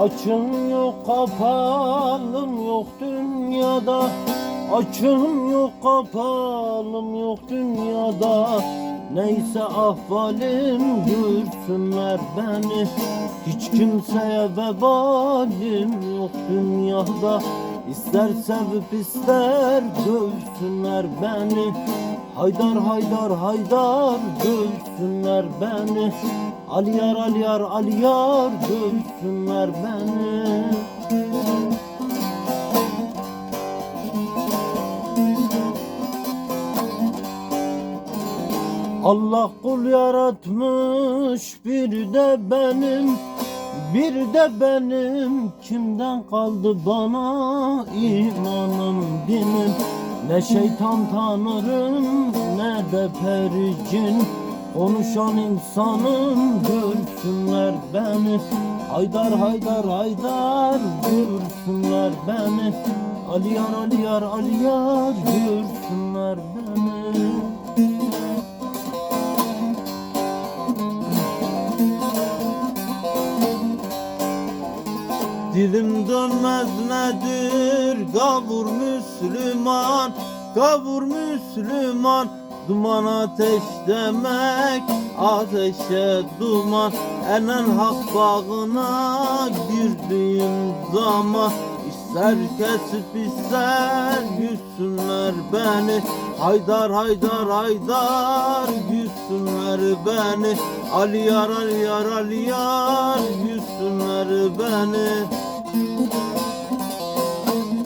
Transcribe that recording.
Açım yok kapalım yok dünyada. Açım yok kapalım yok dünyada. Neyse ahvalim görsünler beni. Hiç kimseye vebalim yok dünyada. İster sevip ister dövsünler beni Haydar haydar haydar dövsünler beni. Aliyar aliyar aliyar dövsünler beni. Allah kul yaratmış bir de benim. Bir de benim kimden kaldı bana imanım dinim Ne şeytan tanırım ne de pericin. Konuşan insanım görsünler beni. Haydar haydar haydar görsünler beni. Aliyar aliyar aliyar görsünler Dilim dönmez nedir? Gavur Müslüman Gavur Müslüman. Duman ateş demek ateşe duman. Enen hak bağına girdiğim zaman İster kesip ister yüzsünler beni. Haydar haydar haydar yüzsünler beni. Aliyar aliyar aliyar yüzsünler beni